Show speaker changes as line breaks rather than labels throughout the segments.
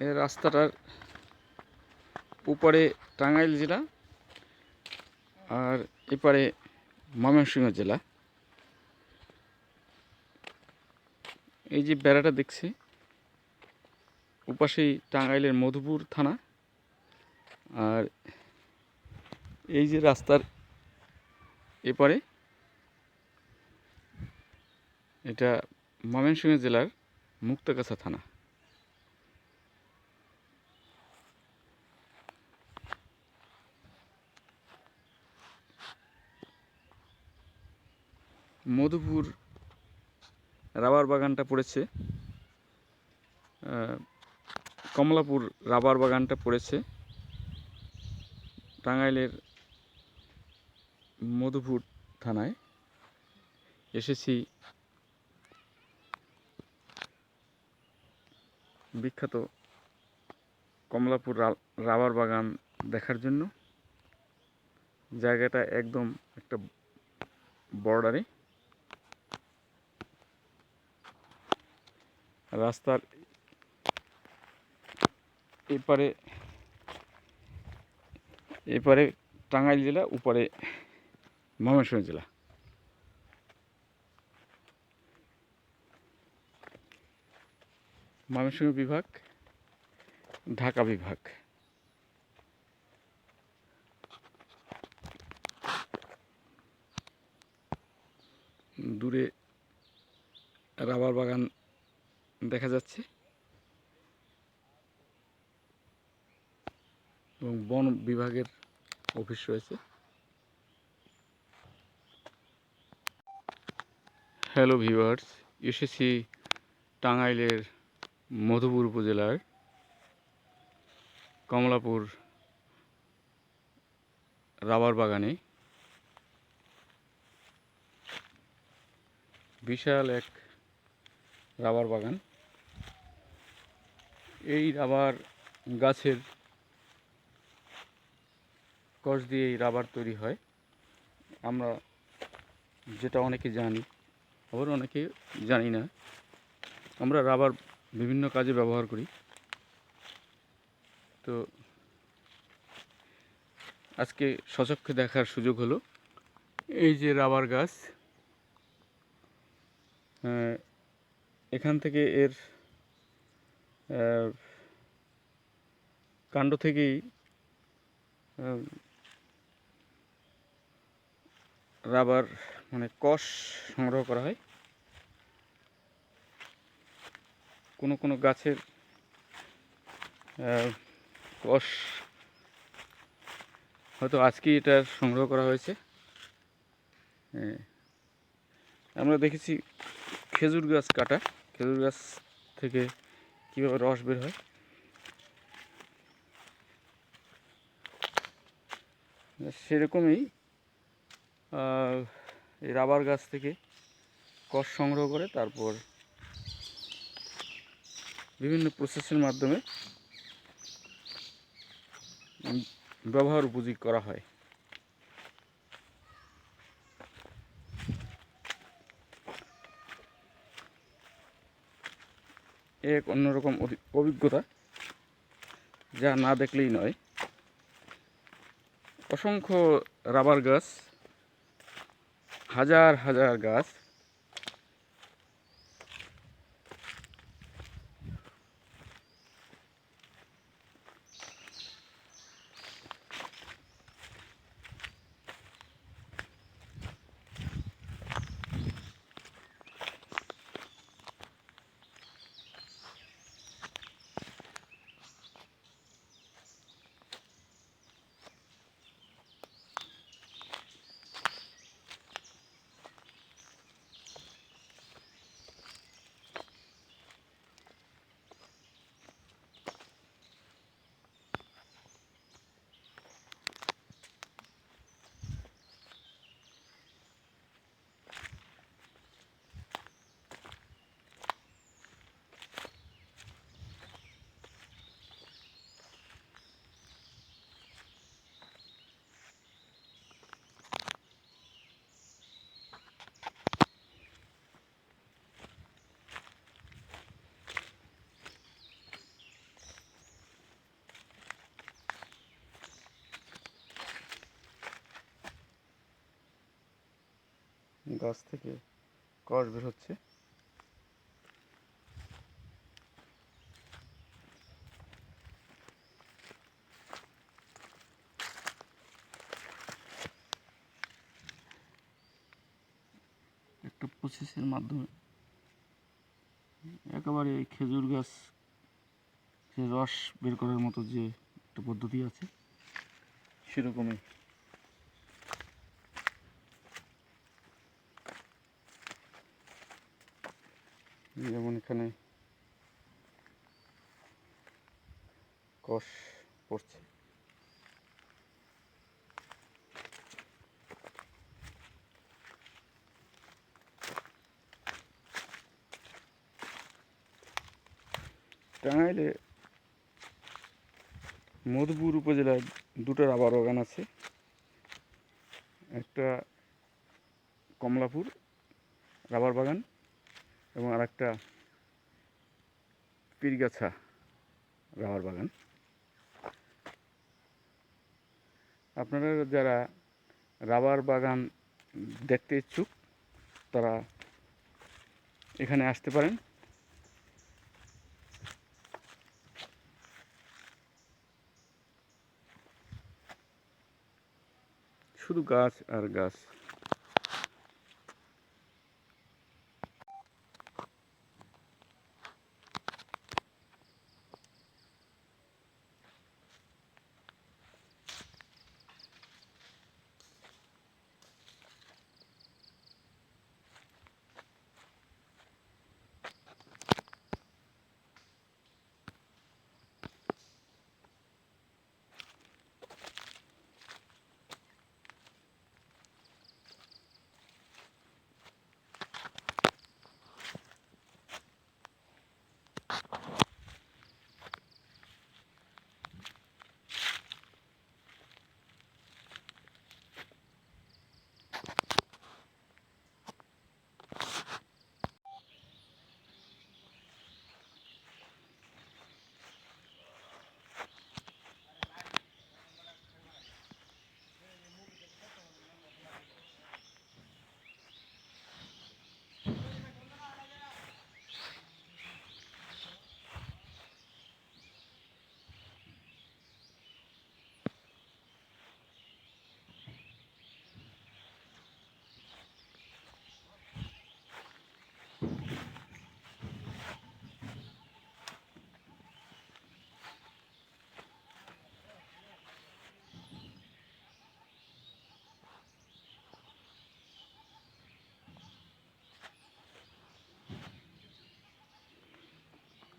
এই রাস্তাটার উপরে টাঙ্গাইল জেলা আর এপারে ময়মনসিংহ জেলা। এই যে বেড়াটা দেখছি উপাশেই টাঙ্গাইলের মধুপুর থানা আর এই যে রাস্তার এপারে এটা ময়মনসিংহ জেলার মুক্তাগাছা থানা। মধুপুর রাবার বাগানটা পড়েছে কমলাপুর রাবার বাগানটা পড়েছে, টাঙ্গাইলের মধুপুর থানায় এসেছি। বিখ্যাত কমলাপুর রাবার বাগান দেখার জন্য। জায়গাটা একদম একটা বর্ডারে। রাস্তার এপারে এপারে টাঙ্গাইল জেলা, উপরে ময়মনসিংহ জেলা। ময়মনসিংহ বিভাগ, ঢাকা বিভাগ। দূরে রাবার বাগান দেখা যাচ্ছে। এবং বন বিভাগের অফিস রয়েছে। হ্যালো ভিউয়ার্স এসেছি টাঙ্গাইলের মধুপুর উপজেলার কমলাপুর রাবার বাগানে বিশাল এক রাবার বাগান। এই রাবার গাছের কষ দিয়ে এই রাবার তৈরি হয়। আমরা যেটা অনেকে জানি, আবার অনেকে জানি না, আমরা রাবার বিভিন্ন কাজে ব্যবহার করি। তো আজকে সচক্ষে দেখার সুযোগ হলো, এই যে রাবার গাছ এখান থেকে এর কাণ্ড থেকেই রাবার মানে কষ সংগ্রহ করা হয় কোনো কোনো গাছের কষ হয়তো আজকেই এটা সংগ্রহ করা হয়েছে হ্যাঁ। আমরা দেখেছি খেজুর গাছ কাটা খেজুর গাছ থেকে কীভাবে রস বের হয়? সেরকমই এই রাবার গাছ থেকে কষ সংগ্রহ করে, তারপর বিভিন্ন প্রসেসের মাধ্যমে ব্যবহার উপযোগী করা হয়। এক অন্যরকম অভিজ্ঞতা যা না দেখলেই নয়। অসংখ্য রাবার গাছ হাজার হাজার গাছ গাছ থেকে কষ বের হচ্ছে। একটা প্রসেসের মাধ্যমে একেবারে এই খেজুর গাছ রস বের করার মতো যে একটা পদ্ধতি আছে, সেরকমই যেমন এখানে কষ পড়ছে। টাঙ্গাইলে মধুপুর উপজেলায় দুটো রাবার বাগান আছে। একটা কমলাপুর রাবার বাগান এবং আরেকটা পীরগাছা রাবার বাগান আপনারা যারা রাবার বাগান দেখতে ইচ্ছুক, তারা এখানে আসতে পারেন। শুধু গাছ আর গাছ।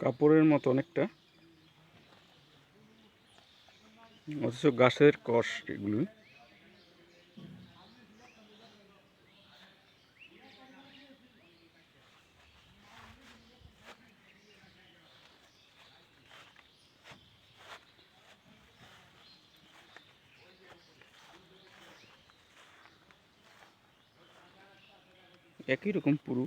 কাপড়ের মতো অনেকটা। অথচ গাছের কষ এগুলো। একই রকম পুরু।